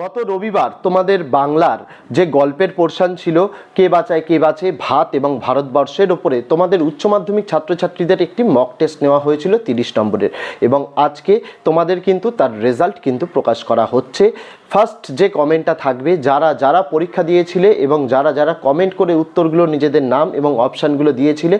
গত রবিবার তোমাদের বাংলার যে গল্পের পোর্শান ছিল, কে বাঁচায়, কে বাঁচে, ভাত এবং ভারতবর্ষের ওপরে তোমাদের উচ্চ মাধ্যমিক ছাত্রছাত্রীদের একটি মক টেস্ট নেওয়া হয়েছিল তিরিশ নম্বরের। এবং আজকে তোমাদের কিন্তু তার রেজাল্ট কিন্তু প্রকাশ করা হচ্ছে। ফার্স্ট যে কমেন্টটা থাকবে, যারা যারা পরীক্ষা দিয়েছিলে এবং যারা যারা কমেন্ট করে উত্তরগুলো নিজেদের নাম এবং অপশানগুলো দিয়েছিলে,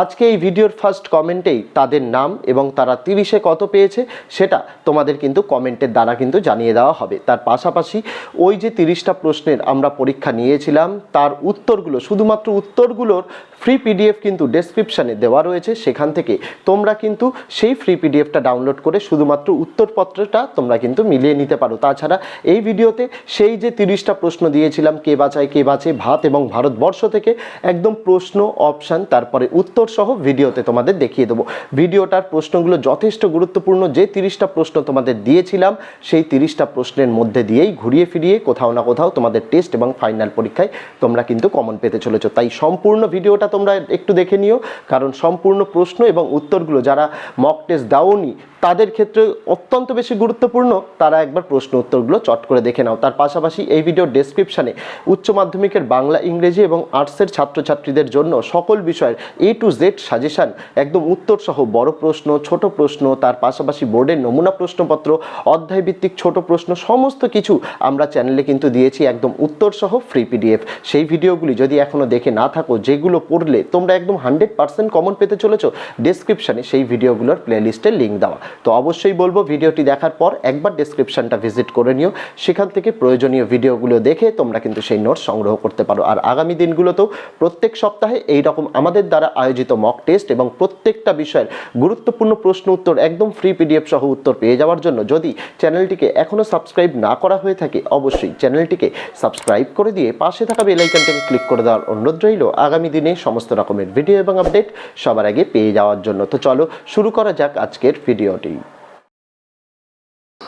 আজকে এই ভিডিওর ফার্স্ট কমেন্টেই তাদের নাম এবং তারা তিরিশে কত পেয়েছে সেটা তোমাদের কিন্তু কমেন্টের দ্বারা কিন্তু জানিয়ে দেওয়া হবে। তার পাশাপাশি ওই যে তিরিশটা প্রশ্নের আমরা পরীক্ষা নিয়েছিলাম, তার উত্তরগুলো, শুধুমাত্র উত্তরগুলোর ফ্রি পিডিএফ কিন্তু ডেসক্রিপশানে দেওয়া রয়েছে, সেখান থেকে তোমরা কিন্তু সেই ফ্রি পিডিএফটা ডাউনলোড করে শুধুমাত্র উত্তরপত্রটা তোমরা কিন্তু মিলিয়ে নিতে পারো। তাছাড়া এই ভিডিওতে সেই যে তিরিশটা প্রশ্ন দিয়েছিলাম, কে বাঁচায়, কে বাঁচে ভাত এবং ভারতবর্ষ থেকে একদম প্রশ্ন অপশান তারপরে উত্তর সহ ভিডিওতে তোমাদের দেখিয়ে দেবো। ভিডিওটার প্রশ্নগুলো যথেষ্ট গুরুত্বপূর্ণ, যে তিরিশটা প্রশ্ন তোমাদের দিয়েছিলাম, সেই তিরিশটা প্রশ্নের মধ্যে দিয়েই ঘুরিয়ে ফিরিয়ে কোথাও না কোথাও তোমাদের টেস্ট এবং ফাইনাল পরীক্ষায় তোমরা কিন্তু কমন পেতে চলেছো। তাই সম্পূর্ণ ভিডিওটা তোমরা একটু দেখে নিও, কারণ সম্পূর্ণ প্রশ্ন এবং উত্তরগুলো যারা মক টেস্ট দাওনি, তাদের ক্ষেত্রে অত্যন্ত বেশি গুরুত্বপূর্ণ, তারা একবার প্রশ্ন উত্তরগুলো চট করে দেখে নাও। তার পাশাপাশি এই ভিডিও ডেসক্রিপশানে উচ্চ মাধ্যমিকের বাংলা, ইংরেজি এবং আর্টসের ছাত্রছাত্রীদের জন্য সকল বিষয়ের এ টু জেড সাজেশান একদম উত্তর সহ বড় প্রশ্ন, ছোট প্রশ্ন, তার পাশাপাশি বোর্ডের নমুনা প্রশ্নপত্র, অধ্যায়ভিত্তিক ছোট প্রশ্ন, সমস্ত কিছু আমরা চ্যানেলে কিন্তু দিয়েছি একদম উত্তর সহ ফ্রি পিডিএফ সেই ভিডিওগুলি যদি এখনও দেখে না থাকো, যেগুলো পড়লে তোমরা একদম হান্ড্রেড পার্সেন্ট কমন পেতে চলেছো ডেসক্রিপশানে সেই ভিডিওগুলোর প্লেলিস্টের লিঙ্ক দেওয়া। তো অবশ্যই বলব ভিডিওটি দেখার পর একবার ডেসক্রিপশনটা ভিজিট করে নিও। সেখান থেকে প্রয়োজনীয় ভিডিওগুলো দেখে তোমরা কিন্তু সেই নোটস সংগ্রহ করতে পারো। আর আগামী দিনগুলোতেও প্রত্যেক সপ্তাহে এই রকম আমাদের দ্বারা আয়োজিত মক টেস্ট এবং প্রত্যেকটা বিষয়ের গুরুত্বপূর্ণ প্রশ্ন উত্তর একদম ফ্রি পিডিএফ সহ উত্তর পেয়ে যাওয়ার জন্য যদি চ্যানেলটিকে এখনও সাবস্ক্রাইব না করা হয়ে থাকে, অবশ্যই চ্যানেলটিকে সাবস্ক্রাইব করে দিয়ে পাশে থাকা বেল আইকনটাকে ক্লিক করে দেওয়ার অনুরোধ রইল। আগামী দিনে সমস্ত রকমের ভিডিও এবং আপডেট সবার আগে পেয়ে যাওয়ার জন্য। তো চলো শুরু করা যাক আজকের ভিডিওটি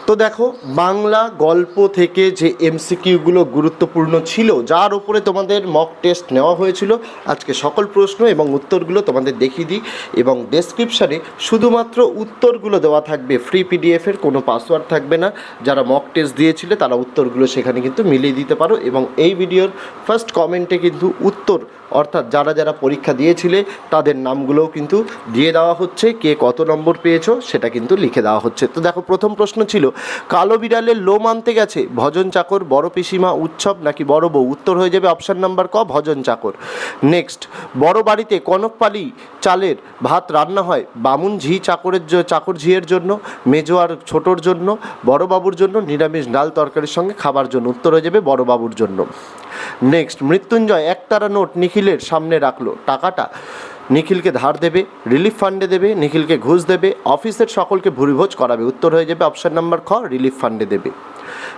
তো দেখো, বাংলা গল্প থেকে যে এমসিকিউগুলো গুরুত্বপূর্ণ ছিল, যার উপরে তোমাদের মক টেস্ট নেওয়া হয়েছিল, আজকে সকল প্রশ্ন এবং উত্তরগুলো তোমাদের দেখিয়ে দিই এবং ডেসক্রিপশানে শুধুমাত্র উত্তরগুলো দেওয়া থাকবে ফ্রি পিডিএফের কোনো পাসওয়ার্ড থাকবে না। যারা মক টেস্ট দিয়েছিলে, তারা উত্তরগুলো সেখানে কিন্তু মিলিয়ে দিতে পারো এবং এই ভিডিওর ফার্স্ট কমেন্টে কিন্তু উত্তর, অর্থাৎ যারা যারা পরীক্ষা দিয়েছিলে, তাদের নামগুলোও কিন্তু দিয়ে দেওয়া হচ্ছে, কে কত নম্বর পেয়েছ, সেটা কিন্তু লিখে দেওয়া হচ্ছে। তো দেখো, প্রথম প্রশ্ন ছিল কালো বিড়ালের লোম আনতে গেছে। ভজন চাকর, বড় পিসিমা, উৎসব নাকি বড় বউ? উত্তর হয়ে যাবে অপশান নাম্বার ক, ভজন চাকর। নেক্সট বড় বাড়িতে কনকপালি চালের ভাত রান্না হয়। বামুন ঝি চাকরের চাকর ঝিয়ের জন্য, মেজো আর ছোটোর জন্য, বড় বাবুর জন্য, নিরামিষ ডাল তরকারির সঙ্গে খাবার জন্য। উত্তর হয়ে যাবে বড় বাবুর জন্য। নেক্সট মৃত্যুঞ্জয় একতারা নোট নিখিলের সামনে রাখল। টাকাটা নিখিলকে ধার দেবে রিলিফ ফান্ডে দেবে, নিখিলকে ঘুষ দেবে অফিসের সকলকে ভুরিভোজ করাবে। উত্তর হয়ে যাবে অপশান নাম্বার খ রিলিফ ফান্ডে দেবে।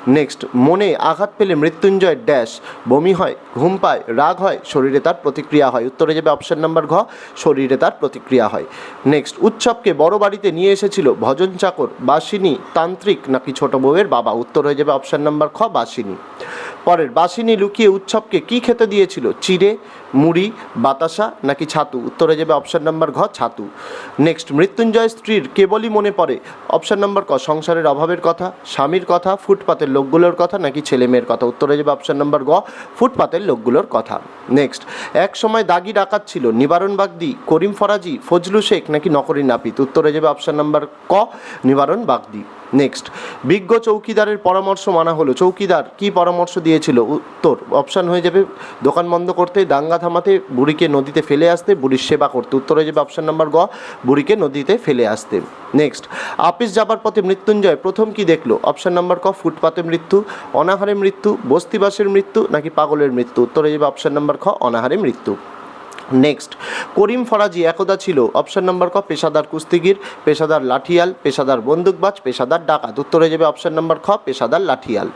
নেক্সট মনে আঘাত পেলে মৃত্যুঞ্জয় ড্যাশ বমি হয়, ঘুম পায়, রাগ হয়, শরীরে তার প্রতিক্রিয়া হয়। উত্তরে যাবে অপশন নাম্বার ঘ, শরীরে তার প্রতিক্রিয়া হয়। নেক্সট উৎসবকে বড় বাড়িতে নিয়ে এসেছিল ভজন চাকর, বাসিনী, তান্ত্রিক নাকি ছোট বউয়ের বাবা? উত্তর হয়ে যাবে অপশন নাম্বার খ, বাসিনী। পরের, বাসিনী লুকিয়ে উৎসবকে কি খেতে দিয়েছিল? চিড়ে, মুড়ি, বাতাসা নাকি ছাতু? উত্তরে যাবে অপশন নাম্বার ঘ, ছাতু। নেক্সট মৃত্যুঞ্জয় স্ত্রীর কেবলই মনে পড়ে? অপশন নাম্বার ক, সংসারের অভাবের কথা, স্বামীর কথা ফুটপাতের লোকগুলোর কথা নাকি ছেলে মেয়ের কথা? উত্তরে যাবে অপশান নাম্বার গ, ফুটপাতের লোকগুলোর কথা। নেক্সট এক সময় দাগি ডাকাত ছিল। নিবারণ বাগদি, করিম ফরাজি, ফজলু শেখ নাকি নকরি নাপিত? উত্তরে যাবে অপশান নাম্বার ক, নিবারণ বাগদি। নেক্সট বিজ্ঞ চৌকিদারের পরামর্শ মানা হলো। চৌকিদার কি পরামর্শ দিয়েছিল? উত্তর, অপশান হয়ে যাবে, দোকান বন্ধ করতে, দাঙ্গা থামাতে, বুড়িকে নদীতে ফেলে আসতে, বুড়ির সেবা করতে। উত্তর হয়ে যাবে অপশান নাম্বার গ, বুড়িকে নদীতে ফেলে আসতে। নেক্সট আপিস যাবার পথে মৃত্যুঞ্জয় প্রথম কি দেখল? অপশান নাম্বার ক, ফুটপাতে মৃত্যু, অনাহারে মৃত্যু, বস্তিবাসের মৃত্যু নাকি পাগলের মৃত্যু? উত্তর হয়ে যাবে অপশান নাম্বার খ, অনাহারে মৃত্যু। নেক্সট করিম ফরাজি একদা ছিল অপশান নাম্বার ক, পেশাদার কুস্তিগির, পেশাদার লাঠিয়াল, পেশাদার বন্দুকবাজ, পেশাদার ডাকাত। উত্তরে যাবে অপশন নাম্বার খ, পেশাদার লাঠিয়াল।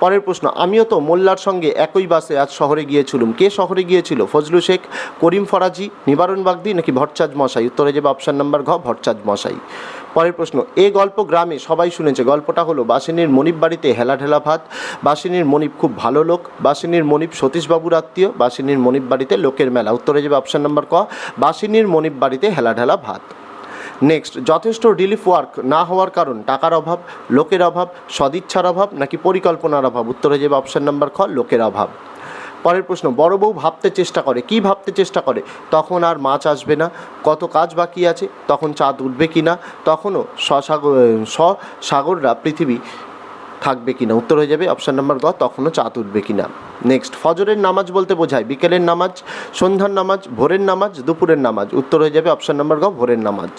পরের প্রশ্ন, আমিও তো মোল্লার সঙ্গে একই বাসে আজ শহরে গিয়েছিলাম। কে শহরে গিয়েছিল? ফজলু শেখ, করিম ফরাজি, নিবারণ বাগদি নাকি ভট্টাজ মশাই? উত্তরে যাবে অপশন নাম্বার ঘ ভট্টাজ মশাই। পরের প্রশ্ন, এ গল্প গ্রামে সবাই শুনেছে। গল্পটা হলো, বাসিনীর মনিব বাড়িতে হেলা ঢেলা ভাত, বাসিনীর মনিব খুব ভালো লোক, বাসিনীর মনিব সতীশবাবুর আত্মীয়, বাসিনীর মনিব বাড়িতে লোকের মেলা। উত্তরে যাবে অপশন নাম্বার ক, বাসিনীর মনিব বাড়িতে হেলা ঢেলা ভাত। নেক্সট যথেষ্ট রিলিফ ওয়ার্ক না হওয়ার কারণ টাকার অভাব, লোকের অভাব, সদিচ্ছার অভাব নাকি পরিকল্পনার অভাব? উত্তরে যাবে অপশান নাম্বার খ, লোকের অভাব। পরের প্রশ্ন, বড় বউ ভাবতে চেষ্টা করে, কি ভাবতে চেষ্টা করে? তখন আর মাছ আসবে না। কত কাজ বাকি আছে? তখন চাঁদ উঠবে কি না তখনও স্বসাগর স্বসাগররা পৃথিবী থাকবে কিনা? উত্তর হয়ে যাবে অপশান নাম্বার গ, তখনও চাঁদ উঠবে কিনা? নেক্সট ফজরের নামাজ বলতে বোঝায়। বিকেলের নামাজ, সন্ধ্যার নামাজ, ভোরের নামাজ, দুপুরের নামাজ। উত্তর হয়ে যাবে অপশান নাম্বার গ, ভোরের নামাজ।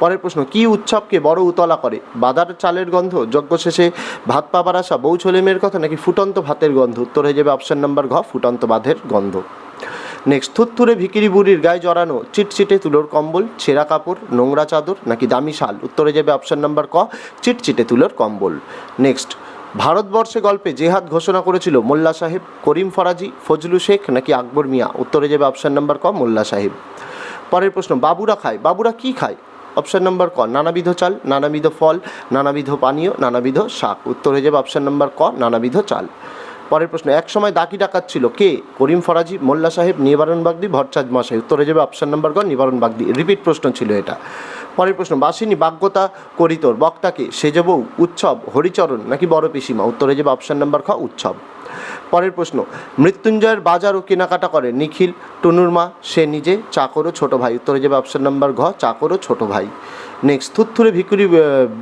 পরের প্রশ্ন, কি উৎসবকে বড় উতলা করে? বাদার চালের গন্ধ, যজ্ঞ শেষে ভাত পাবার আসা বউ ছেলে মেয়ের কথা নাকি ফুটন্ত ভাতের গন্ধ? উত্তর হয়ে যাবে অপশান নাম্বার ঘ ফুটন্ত ভাতের গন্ধ। নেক্সট থুত্থুরে ভিকিরি বুড়ির গায়ে জড়ানো চিটচিটে তুলোর কম্বল, ছেঁড়া কাপড়, নোংরা চাদর নাকি দামি শাল? উত্তরে যাবে অপশান নাম্বার ক, চিটচিটে তুলোর কম্বল। নেক্সট ভারতবর্ষে গল্পে জেহাদ ঘোষণা করেছিল মোল্লা সাহেব, করিম ফরাজি, ফজলু শেখ নাকি আকবর মিয়া? উত্তরে যাবে অপশান নাম্বার ক, মোল্লা সাহেব। পরের প্রশ্ন, বাবুরা খায়? বাবুরা কি খায়? অপশান নাম্বার ক, নানাবিধ চাল, নানাবিধ ফল, নানাবিধ পানীয়, নানাবিধ শাক। উত্তর হয়ে যাবে অপশান নাম্বার ক, নানাবিধ চাল। পরের প্রশ্ন, এক সময় দাকি ডাকাত ছিল কে? করিম ফরাজি, মোল্লা সাহেব, নিবারণ বাগদি ভট্টাজ মশাই উত্তরে যাবে অপশান নাম্বার ক নিবারণ বাগদি। রিপিট প্রশ্ন ছিল এটা। পরের প্রশ্ন, বাসিনী বাগ্যতা করিতর বক্তাকে সেজবউ, উৎসব, হরিচরণ নাকি বড় পিসিমা? উত্তর যাবে অপশান নাম্বার খ, উৎসব। পরের প্রশ্ন, মৃত্যুঞ্জয়ের বাজার ও কেনাকাটা করে? নিখিল, টুনুর মা, সে নিজে, চাকর ও ছোট ভাই। উত্তরে যাবে অপশন নাম্বার ঘ, চাকর ও ছোট ভাই। নেক্সট থুত্থুরে ভিকুরি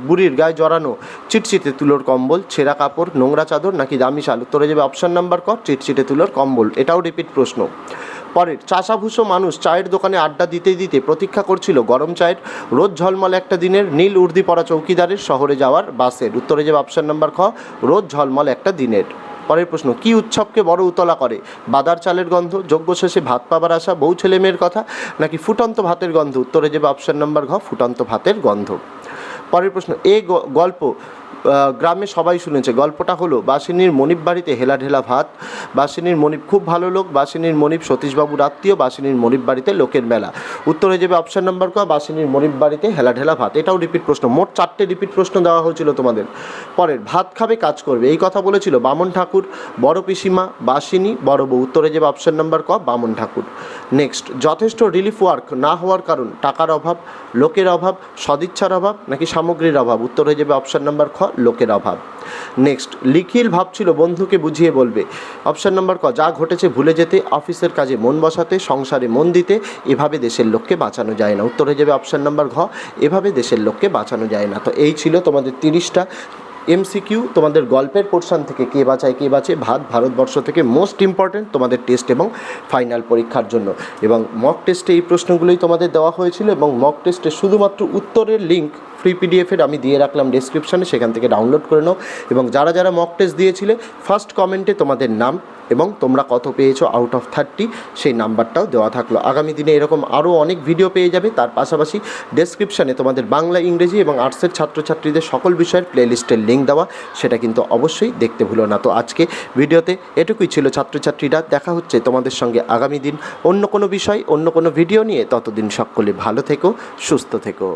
বুড়ির গায়ে জড়ানো, চিটচিটে তুলোর কম্বল, ছেঁড়া কাপড়, নোংরা চাদর নাকি দামি শাল? উত্তরে যাবে অপশান নাম্বার ক, চিটচিটে তুলোর কম্বল। এটাও রিপিট প্রশ্ন। পরের, চাষাভুষো মানুষ চায়ের দোকানে আড্ডা দিতে দিতে প্রতীক্ষা করছিল গরম চায়ের রোদ ঝলমল একটা দিনের, নীল উর্দি পরা চৌকিদারের শহরে যাওয়ার বাসের। উত্তরে যাবে অপশান নাম্বার খ রোদ ঝলমল একটা দিনের। পরের প্রশ্ন, কি উৎসবকে বড় উতলা করে? বাদার চালের গন্ধ যোগ্য শেষে ভাত পাবার আশা, বউ ছেলে মেয়ের কথা, নাকি ফুটন্ত ভাতের গন্ধ? উত্তরে যাবে অপশান নম্বর ঘ, ফুটন্ত ভাতের গন্ধ। পরের প্রশ্ন, এ গল্প গ্রামে সবাই শুনেছে, গল্পটা হলো, বাসিনীর মনিব বাড়িতে হেলা ঢেলা ভাত, বাসিনীর মনিব খুব ভালো লোক, বাসিনীর মনিব সতীশবাবুর আত্মীয় বাসিনীর মনিব বাড়িতে লোকের মেলা। উত্তর হয়ে যাবে অপশান নাম্বার ক, বাসিনীর মনিব বাড়িতে হেলা ঢেলা ভাত। এটাও রিপিট প্রশ্ন, মোট চারটে রিপিট প্রশ্ন দেওয়া হয়েছিল তোমাদের। পরের, ভাত খাবে, কাজ করবে। এই কথা বলেছিল বামন ঠাকুর, বড় পিসিমা, বাসিনী, বড় বউ। উত্তরে যাবে অপশান নাম্বার ক, বামন ঠাকুর। নেক্সট যথেষ্ট রিলিফ ওয়ার্ক না হওয়ার কারণ, টাকার অভাব, লোকের অভাব, সদিচ্ছার অভাব, নাকি সামগ্রীর অভাব? উত্তর হয়ে যাবে অপশান নাম্বার খ লোকের অভাব। নেক্সট লিখিল ভাবছিল বন্ধুকে বুঝিয়ে বলবে অপশান নাম্বার ক, যা ঘটেছে ভুলে যেতে, অফিসের কাজে মন বসাতে, সংসারে মন দিতে, এভাবে দেশের লোককে বাঁচানো যায় না। উত্তর হয়ে যাবে অপশান নাম্বার ঘ, এভাবে দেশের লোককে বাঁচানো যায় না। তো এই ছিল তোমাদের তিরিশটা এমসিকিউ তোমাদের গল্পের পোর্শন থেকে কে বাঁচায়, কে বাঁচে ভাত ভারতবর্ষ থেকে মোস্ট ইম্পর্ট্যান্ট তোমাদের টেস্ট এবং ফাইনাল পরীক্ষার জন্য। এবং মক টেস্টে এই প্রশ্নগুলোই তোমাদের দেওয়া হয়েছিল এবং মক টেস্টে শুধুমাত্র উত্তরের লিঙ্ক ফ্রি পিডিএফের আমি দিয়ে রাখলাম ডেসক্রিপশানে সেখান থেকে ডাউনলোড করে নাও। এবং যারা যারা মক টেস্ট দিয়েছিলে ফার্স্ট কমেন্টে তোমাদের নাম এবং তোমরা কত পেয়েছ আউট অফ থার্টি সেই নাম্বারটাও দেওয়া থাকল। আগামী দিনে এরকম আরও অনেক ভিডিও পেয়ে যাবে। তার পাশাপাশি ডেসক্রিপশানে তোমাদের বাংলা, ইংরেজি এবং আর্টসের ছাত্রছাত্রীদের সকল বিষয়ের প্লেলিস্টের লিঙ্ক দেওয়া, সেটা কিন্তু অবশ্যই দেখতে ভুলো না। তো আজকে ভিডিওতে এটুকুই ছিল ছাত্রছাত্রীরা। দেখা হচ্ছে তোমাদের সঙ্গে আগামী দিন অন্য কোনো বিষয়, অন্য কোনো ভিডিও নিয়ে। ততদিন সকলে ভালো থেকো, সুস্থ থেকো।